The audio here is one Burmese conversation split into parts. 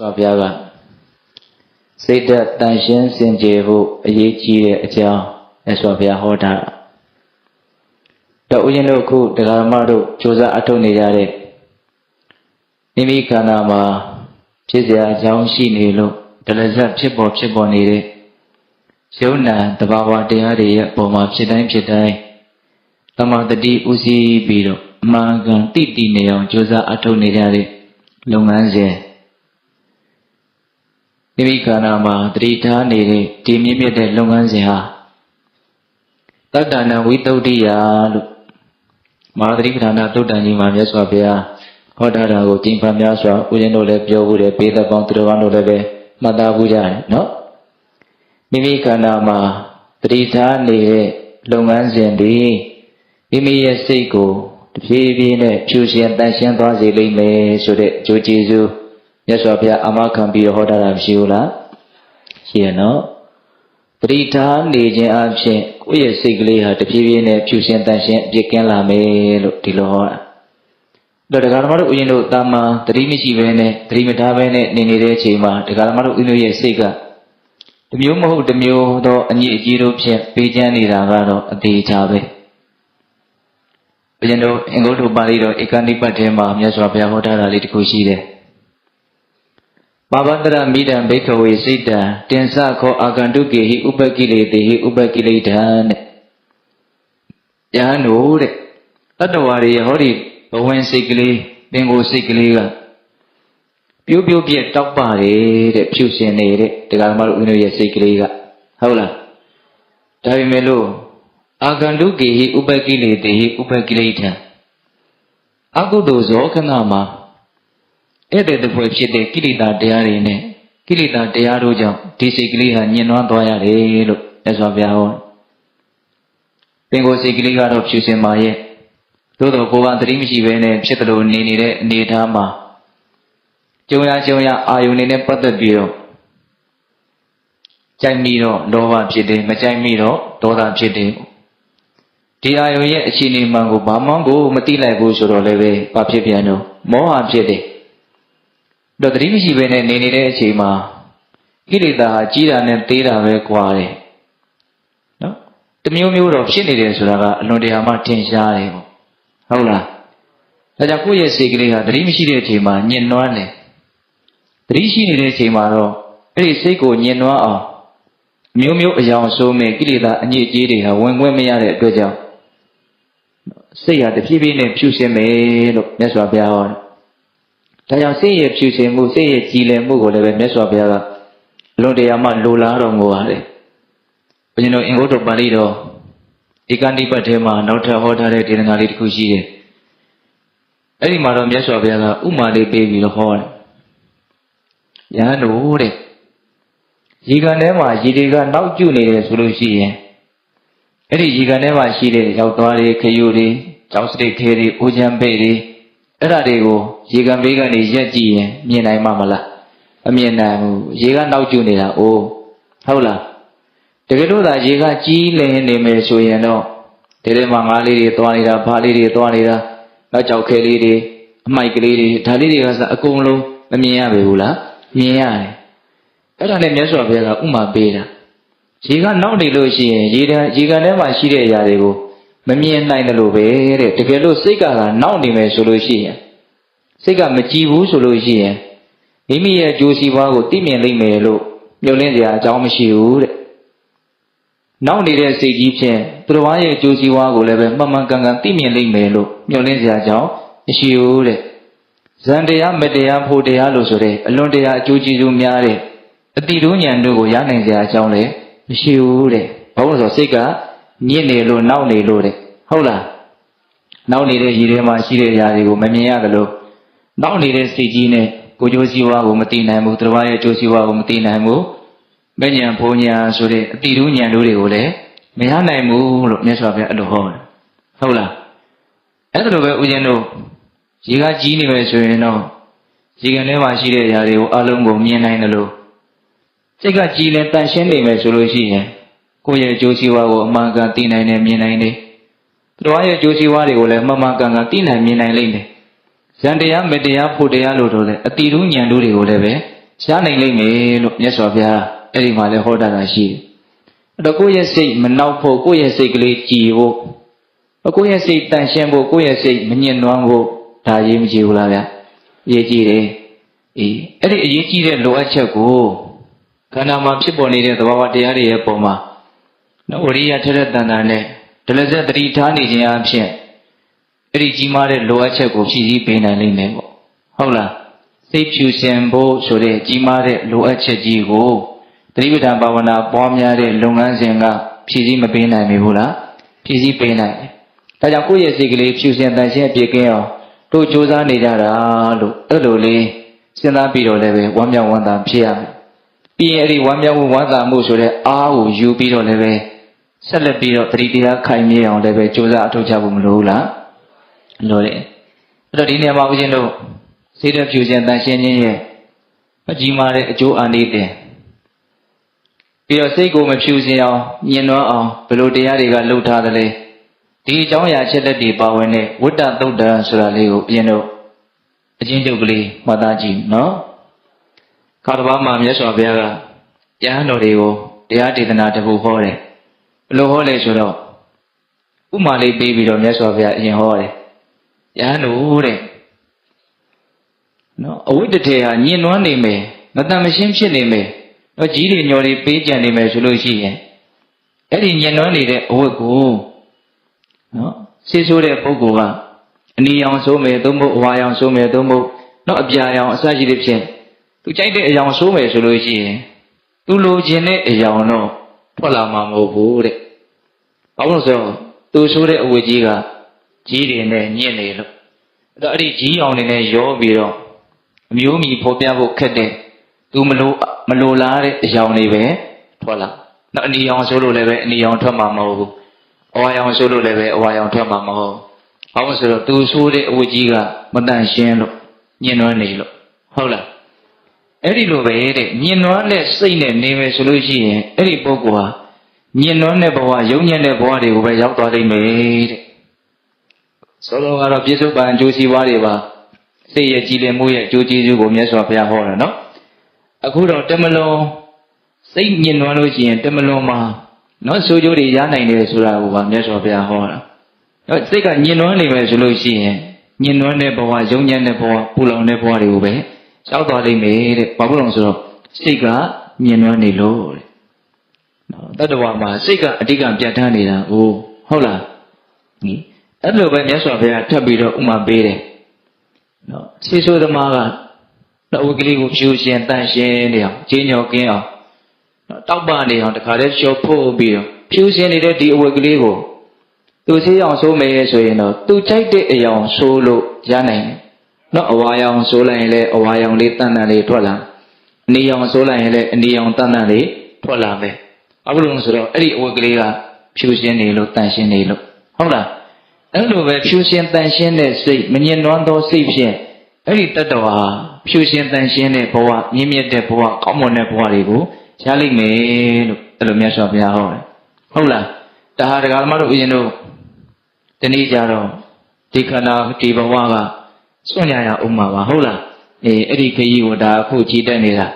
ဘုရားကစိတ်ဓာတ်တန်ရှင်းစင်ကြယ်ဖို့အရေးကြီးတဲ့အကြောင်းမြတ်စွာဘုရားဟောတာတော့ဦးဇင်းတို့အခုတရားဓမ္မတို့ကြိုးစားအထောက်နေကြတဲ့မိမိခန္ဓာမှာဖြစ်စရာအကြောင်းရှိနေလို့ဒလဇတ်ဖြစ်ပေါ်ဖြစ်ပေါ်နေတဲ့ယုံနာတဘာဝတရားတွေရဲ့ပုံမှာဖြစ်တိုင်းဖြစ်တိုင်းတမတတိဥစည်းပြီးတော့အမှန်ကန်တိတိနေအောင်ကြိုးစားအထောက်နေကြတဲ့လုပ်ငန်းစဉ် မိမိခန္ဓာမှာတတိထားနေတဲ့ဒီမြင့်မြတ်တဲ့လုပ်ငန်းစဉ်ဟာတတ္တနာဝိတ္တုဒ္ဓိယလို့မဟာသတိပဋ္ဌာနာသုတ်တန်ကြီးမှာမြတ်စွာဘုရားဟောထားတာကိုကျင့်ဖန်များစွာဦးဇင်းတို့လည်းပြောဘူးတယ်ပေးသက်ပေါင်းသူတော်ကောင်းတို့လည်းပဲမှတ်သားဘူးကြတယ်နော်မိမိခန္ဓာမှာတတိထားနေတဲ့လုပ်ငန်းစဉ်ဒီမိမိရဲ့စိတ်ကိုတဖြည်းဖြည်းနဲ့ဖြူရှင်တန်ရှင်းသွားစေလိမ့်မယ်ဆိုတဲ့ကြိုးကျေးဇူး မြတ်စွာဘုရားအာမခံပြီးတော့ဟောထားတာမရှိဘူးလားရှိရနော်ပရိထားနေခြင်းအပြင်ကိုယ့်ရဲ့စိတ်ကလေးဟာတဖြည်းဖြည်းနဲ့ဖြူရှင်တန်ရှင်းအပြည့်ကင်းလာမယ်လို့ဒီလိုဟောတာတော့တရားဓမ္မတို့ဦးရင်တို့တာမန်တတိမရှိဘဲနဲ့တတိမထားဘဲနဲ့နေနေတဲ့အချိန်မှာတရားဓမ္မတို့ဦးရင်တို့ရဲ့စိတ်ကတမျိုးမဟုတ်တမျိုးသောအညစ်အကြေးတို့ဖြင့်ပေးချမ်းနေတာကတော့အသေးချာပဲဦးရင်တို့အင်္ဂုတ္တပါဠိတော်ဧကနိပတ်ထဲမှာမြတ်စွာဘုရားဟောထားတာလေးတစ်ခုရှိတယ် ပါပတရမိဒံဘိခဝေစိတ်တံတင်္စခောအာကန္တုကေဟိဥပကိလေတေဟိဥပကိလေထံတဲ့။ယဟန်တို့တဲ့တတ္တဝါတွေဟောဒီဘဝင်စိတ်ကလေးပင်ကိုယ်စိတ်ကလေးကပြိုးပြိုးပြက်တောက်ပါတယ်တဲ့ဖြူစင်နေတဲ့တရားဓမ္မတို့ဦးတို့ရဲ့စိတ်ကလေးကဟုတ်လား။ဒါပေမဲ့လို့အာကန္တုကေဟိဥပကိလေတေဟိဥပကိလေထံအကုသိုလ်ဇောခဏမှာ ဧည့်သည်တပွဲဖြစ်တဲ့ကိလေသာတရားတွေနဲ့ကိလေသာတရားတို့ကြောင့်ဒီစိတ်ကလေးဟာညှဉ်းနှွမ်းသွားရတယ်လို့မြတ်စွာဘုရားဟောပင်ကိုယ်စိတ်ကလေးကတော့ဖြူစင်ပါရဲ့သို့တော့ကိုယ်ကသတိမရှိဘဲနဲ့ဖြစ်တယ်လို့နေနေတဲ့အနေအထားမှာကြုံရကြုံရအာယုန်နေနဲ့ပတ်သက်ပြီးတော့ကြိုက်မိတော့လောဘဖြစ်တယ်မကြိုက်မိတော့ဒေါသဖြစ်တယ်ဒီအာယုန်ရဲ့အခြေအနေမှန်ကိုဘာမှန်းကိုမသိလိုက်ဘူးဆိုတော့လည်းပဲဘာဖြစ်ပြန်တော့မောဟဖြစ်တယ် တော့တတိမရှိဘဲနဲ့နေနေတဲ့အချိန်မှာကိလေသာဟာကြီးတာနဲ့သေးတာပဲကွာတယ်နော်တမျိုးမျိုးတော့ဖြစ်နေတယ်ဆိုတာကအလွန်တရာမှထင်ရှားတယ်ပေါ့ဟုတ်လားဒါကြောင့်ကိုယ့်ရဲ့စိတ်ကလေးဟာတတိမရှိတဲ့အချိန်မှာညှဉ်းနှွမ်းတယ်တတိရှိနေတဲ့အချိန်မှာတော့အဲ့ဒီစိတ်ကိုညှဉ်းနှွမ်းအောင်မျိုးမျိုးအယောင်ဆိုးမဲ့ကိလေသာအညစ်အကြေးတွေဟာဝင်ခွင့်မရတဲ့အတွက်ကြောင့်စိတ်ဟာတဖြည်းဖြည်းနဲ့ဖြူစင်မယ်လို့မြတ်စွာဘုရားဟောတယ် ဒါကြောင့်စိတ်ရဲ့ဖြူစင်မှုစိတ်ရဲ့ကြည်လင်မှုကိုလည်းပဲမြတ်စွာဘုရားကအလွန်တရာမှလိုလားတော်မူပါတယ်။ဘုရင်တို့အင်္ဂုတ္တပါဠိတော်ဧကဏိပတ်ထဲမှာနောက်ထပ်ဟောထားတဲ့ဒေသနာလေးတစ်ခုရှိတယ်။အဲ့ဒီမှာတော့မြတ်စွာဘုရားကဥမာလေးပေးပြီးတော့ဟောတယ်။ယဟန်တို့တဲ့ရေကန်ထဲမှာရေတွေကနောက်ကျနေတယ်ဆိုလို့ရှိရင်အဲ့ဒီရေကန်ထဲမှာရှိတဲ့ရောက်သွားတွေခယူတွေကြောက်စရိတ်ခဲတွေအိုးချမ်းပဲ့တွေ အဲ့ဒါတွေကိုရေကန်ဘေးကနေရက်ကြည့်ရင်မြင်နိုင်မှာမလားအမြင်နိုင်ဘူးရေကနောက်ကျနေတာအိုးဟုတ်လားတကယ်လို့သာရေကကြီးလင်းနေမယ်ဆိုရင်တော့ဒီထဲမှာငါးလေးတွေသွားနေတာဘားလေးတွေသွားနေတာနောက်ကြောက်ခဲလေးတွေအမိုက်ကလေးတွေဒါလေးတွေကစအကုန်လုံးမမြင်ရပေဘူးလားမြင်ရတယ်အဲ့ဒါနဲ့မြတ်စွာဘုရားကဥမာပေးတာရေကနောက်နေလို့ရှိရင်ရေတန်းရေကန်ထဲမှာရှိတဲ့အရာတွေကို မမြင်နိုင်တယ်လို့ပဲတဲ့တကယ်လို့စိတ်ကကနောက်နေမယ်ဆိုလို့ရှိရင်စိတ်ကမကြည်ဘူးဆိုလို့ရှိရင်မိမိရဲ့ကြိုးစီပွားကိုသိမြင်လိမ့်မယ်လို့မျှော်လင့်စရာအကြောင်းမရှိဘူးတဲ့နောက်နေတဲ့စိတ်ကြီးဖြင့်သူတော်ဘာရဲ့ကြိုးစီပွားကိုလည်းပဲမှန်မှန်ကန်ကန်သိမြင်လိမ့်မယ်လို့မျှော်လင့်စရာအကြောင်းမရှိဘူးတဲ့ဇန်တရားမတရားဖို့တရားလို့ဆိုတဲ့အလွန်တရာအကျိုးကျေးဇူးများတဲ့အတိတို့ဉာဏ်တို့ကိုရနိုင်စရာအကြောင်းလည်းမရှိဘူးတဲ့ဘာလို့လဲဆိုစိတ်က ညစ်နေလို့နောက်နေလို့တဲ့ဟုတ်လားနောက်နေတဲ့ရည်ထဲမှာရှိတဲ့အရာတွေကိုမမြင်ရတယ်လို့နောက်နေတဲ့စိတ်ကြီးနဲ့ကိုကြိုးစည်းဝါးကိုမသိနိုင်ဘူးသူတစ်ပါးရဲ့ကြိုးစည်းဝါးကိုမသိနိုင်ဘူးမဉဏ်ဘုံညာဆိုတဲ့အတိတို့ဉာဏ်တို့တွေကိုလည်းမရနိုင်ဘူးလို့မြတ်စွာဘုရားအဲ့လိုဟောတယ်ဟုတ်လားအဲ့ဒါလိုပဲဦးဇင်းတို့ရေကကြီးနေမယ်ဆိုရင်တော့ရေကန်ထဲမှာရှိတဲ့အရာတွေကိုအလုံးကိုမြင်နိုင်တယ်လို့စိတ်ကကြည်လဲတန်ရှင်းနေမယ်ဆိုလို့ရှိရင် ကိုယ့်ရဲ့ကြိုးစည်းဝါးကိုအမှန်ကန်သိနိုင်တယ်မြင်နိုင်တယ်သူတော်ရဲ့ကြိုးစည်းဝါးတွေကိုလည်းမှန်မှန်ကန်ကန်သိနိုင်မြင်နိုင်လိမ့်မယ်ဇန်တရားမတရားဖို့တရားလို့တော့လေအတိရူးညံတို့တွေကိုလည်းပဲရှားနိုင်လိမ့်မယ်လို့မြတ်စွာဘုရားအဲ့ဒီမှာလည်းဟောတာတာရှိတယ်အဲ့တော့ကိုယ့်ရဲ့စိတ်မနှောက်ဖို့ကိုယ့်ရဲ့စိတ်ကလေးကြည်ဖို့ကိုယ့်ရဲ့စိတ်တန်ရှင်းဖို့ကိုယ့်ရဲ့စိတ်မညစ်နွမ်းဖို့ဒါအရေးမကြီးဘူးလားဗျာအရေးကြီးတယ်အေးအဲ့ဒီအရေးကြီးတဲ့လိုအပ်ချက်ကိုခန္ဓာမှာဖြစ်ပေါ်နေတဲ့သဘာဝတရားတွေရဲ့ပုံမှာ နော်ဝရိယထက်တဲ့တန်တာနဲ့ဒလဇက်တတိထားနေခြင်းအဖြစ်အဲ့ဒီကြီးမားတဲ့လိုအပ်ချက်ကိုဖြည့်ဆည်းပေးနိုင်လိမ့်မယ်ပေါ့ဟုတ်လားစိတ်ဖြူစင်ဖို့ဆိုတဲ့ကြီးမားတဲ့လိုအပ်ချက်ကြီးကိုတတိပဋ္ဌာန်ဘာဝနာပွားများတဲ့လုပ်ငန်းစဉ်ကဖြည့်ဆည်းမပေးနိုင်ဘူးလားဖြည့်ဆည်းပေးနိုင်တယ်ဒါကြောင့်ကိုယ့်ရဲ့စိတ်ကလေးဖြူစင်တန်ရှင်းအပြည့်ကင်းအောင်တို့စူးစမ်းနေကြတာလို့အဲ့လိုလေးစဉ်းစားပြီးတော့လည်းပဲဝမ်းမြောက်ဝမ်းသာဖြစ်ရမယ်ပြီးရင်အဲ့ဒီဝမ်းမြောက်ဝမ်းသာမှုဆိုတဲ့အားကိုယူပြီးတော့လည်းပဲ ဆက်လက်ပြီးတော့တတိတရားခိုင်မြဲအောင်လည်းပဲစူးစမ်းအထောက်ချဖို့မလိုဘူးလားလိုတယ်အဲ့တော့ဒီနေရာမှာဦးဇင်းတို့စိတ်ဓာတ်ဖြူစင်တန်ရှင်းခြင်းရဲ့အကြီးမားတဲ့အကျိုးအာနိသင်ပြီးတော့စိတ်ကိုမဖြူစင်အောင်ညင်နွမ်းအောင်ဘယ်လိုတရားတွေကလှုပ်ထားသလဲဒီအကြောင်းအရာချက်လက်တွေပါဝင်တဲ့ဝိတ္တသုတ်တံဆိုတာလေးကိုဦးဇင်းတို့အချင်းချုပ်ကလေးမှတ်သားကြည့်နော်ခါတစ်ပါးမှာမြတ်စွာဘုရားကယဟန်တော်တွေကိုတရားဒေသနာတစ်ခုဟောတယ် ဘယ်လိုဟောလဲဆိုတော့ဥမာလေးပေးပြီးတော့မြတ်စွာဘုရားအရင်ဟောတယ်ယဟန်တို့တဲ့နော်အဝိတ္တထေဟာညင်နွမ်းနေမယ်မတန်မရှင်းဖြစ်နေမယ်တော့ကြီးတွေညော်တွေပေးကြံနေမယ်ဆိုလို့ရှိရင်အဲ့ဒီညင်နွမ်းနေတဲ့အဝတ်ကိုနော်ဆေးဆိုးတဲ့ပုဂ္ဂိုလ်ကအနီရောင်ဆိုးမယ်သို့မဟုတ်အဝါရောင်ဆိုးမယ်သို့မဟုတ်နော်အပြာရောင်အစရှိတဲ့ဖြင့်သူကြိုက်တဲ့အရောင်ဆိုးမယ်ဆိုလို့ရှိရင်သူလိုချင်တဲ့အရောင်တော့ ထွက်လာမှာမဟုတ်ဘူးတဲ့ဘာလို့လဲဆိုတော့သူဆိုးတဲ့အဝတ်ကြီးကကြီးတွေနဲ့ညင့်နေလို့အဲ့တော့အဲ့ဒီကြီးအောင်တွေနဲ့ရောပြီးတော့အမျိုးမီဖော်ပြဖို့ခက်တဲ့သူမလိုမလိုလားတဲ့အရောင်တွေပဲထွက်လာနော်အနီရောင်ဆိုလို့လည်းပဲအနီရောင်ထွက်မှာမဟုတ်ဘူးအဝါရောင်ဆိုလို့လည်းပဲအဝါရောင်ထွက်မှာမဟုတ်ဘာလို့ဆိုတော့သူဆိုးတဲ့အဝတ်ကြီးကမတန့်ရှင်းလို့ညင်နွမ်းနေလို့ဟုတ်လား အဲ့ဒီလိုပဲတဲ့ညင်နွမ်းတဲ့စိတ်နဲ့နေမယ်ဆိုလို့ရှိရင်အဲ့ဒီပုဂ္ဂိုလ်ဟာညင်နွမ်းတဲ့ဘဝယုံညံ့တဲ့ဘဝတွေကိုပဲရောက်သွားလိမ့်မယ်တဲ့ဆိုတော့ကတော့ပြစ္ဆုတ်ပံအကျိုးစီးပွားတွေပါစိတ်ရဲ့ကြည်လင်မှုရဲ့အကျိုးကျေးဇူးကိုမြတ်စွာဘုရားဟောတာနော်အခုတော့တမလွန်စိတ်ညင်နွမ်းလို့ရှိရင်တမလွန်မှာနော်ဆိုကြိုးတွေရနိုင်တယ်ဆိုတာကိုပါမြတ်စွာဘုရားဟောတာနော်စိတ်ကညင်နွမ်းနေမယ်ဆိုလို့ရှိရင်ညင်နွမ်းတဲ့ဘဝယုံညံ့တဲ့ဘဝပူလောင်တဲ့ဘဝတွေကိုပဲ ရောက်သွားလိမ့်မယ်တဲ့ဘာလို့လဲဆိုတော့စိတ်ကညင်နွမ်းနေလို့တဲ့နော်တတ္တဝါမှာစိတ်ကအဓိကပြတ်ထန်းနေတာဟိုဟုတ်လားဟင်အဲ့လိုပဲမြတ်စွာဘုရားထပ်ပြီးတော့ဥမာပေးတယ်နော်ဆေးဆိုးသမားကတော့ဝိကလေးကိုဖြူရှင်တန့်ရှင်းနေအောင်ကျင်းညောကင်းအောင်နော်တောက်ပနေအောင်တခါတည်းလျှော်ဖို့ပြီးတော့ဖြူရှင်နေတဲ့ဒီအဝိကလေးကိုသူဆေးအောင်ဆိုးမယ်ဆိုရင်တော့သူကြိုက်တဲ့အယောင်ဆိုးလို့ရနိုင်တယ် နော်အဝါရောင်ဆိုးလိုက်ရင်လည်းအဝါရောင်လေးတန်တန်လေးထွက်လာအနီရောင်ဆိုးလိုက်ရင်လည်းအနီရောင်တန်တန်လေးထွက်လာမယ်အခုလို့ဆိုတော့အဲ့ဒီအဝိကလေးကဖြူရှင်နေလို့တန့်ရှင်းနေလို့ဟုတ်လားအဲ့လိုပဲဖြူရှင်တန်ရှင်းတဲ့စိတ်မညင်နွမ်းသောစိတ်ဖြင့်အဲ့ဒီတတ္တဝါဖြူရှင်တန်ရှင်းတဲ့ဘဝမြင့်မြတ်တဲ့ဘဝကောင်းမွန်တဲ့ဘဝတွေကိုရလိမ့်မယ်လို့အဲ့လိုမြတ်စွာဘုရားဟောတယ်ဟုတ်လားတဟာဒကာမတို့ဦးဇင်းတို့ဒီနေ့ကြတော့ဒီခန္ဓာဒီဘဝက စွန့်ရရဥမာပါဟုတ်လားအေးအဲ့ဒီခရီးကိုဒါအခုကြည်တက်နေတာ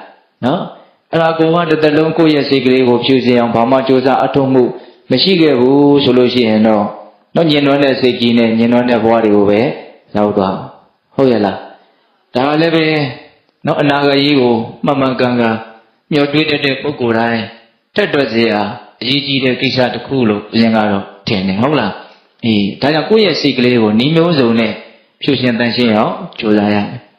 နော်အဲ့ဒါကိုကတစ်သက်လုံးကိုယ့်ရဲ့စိတ်ကလေးကိုဖြူစင်အောင်ဘာမှစူးစမ်းအထုံးမှုမရှိခဲ့ဘူးဆိုလို့ရှိရင်တော့တော့ညင်သွန်းတဲ့စိတ်ကြီးနဲ့ညင်သွန်းတဲ့ဘဝတွေကိုပဲရောက်သွားဟုတ်ရဲ့လားဒါလည်းပဲနော်အနာဂတ်ကြီးကိုမှန်မှန်ကန်ကန်မျှော်တွေးတတ်တဲ့ပုဂ္ဂိုလ်တိုင်းထက်တွက်စရာအရေးကြီးတဲ့ကိစ္စတစ်ခုလို့ဦးဇင်းကတော့ထင်တယ်ဟုတ်လားအေးဒါကြောင့်ကိုယ့်ရဲ့စိတ်ကလေးကိုနှီးမျိုးစုံနဲ့ ဖြူရှင်တန်ရှင်းအောင်ကြိုးစားရမယ်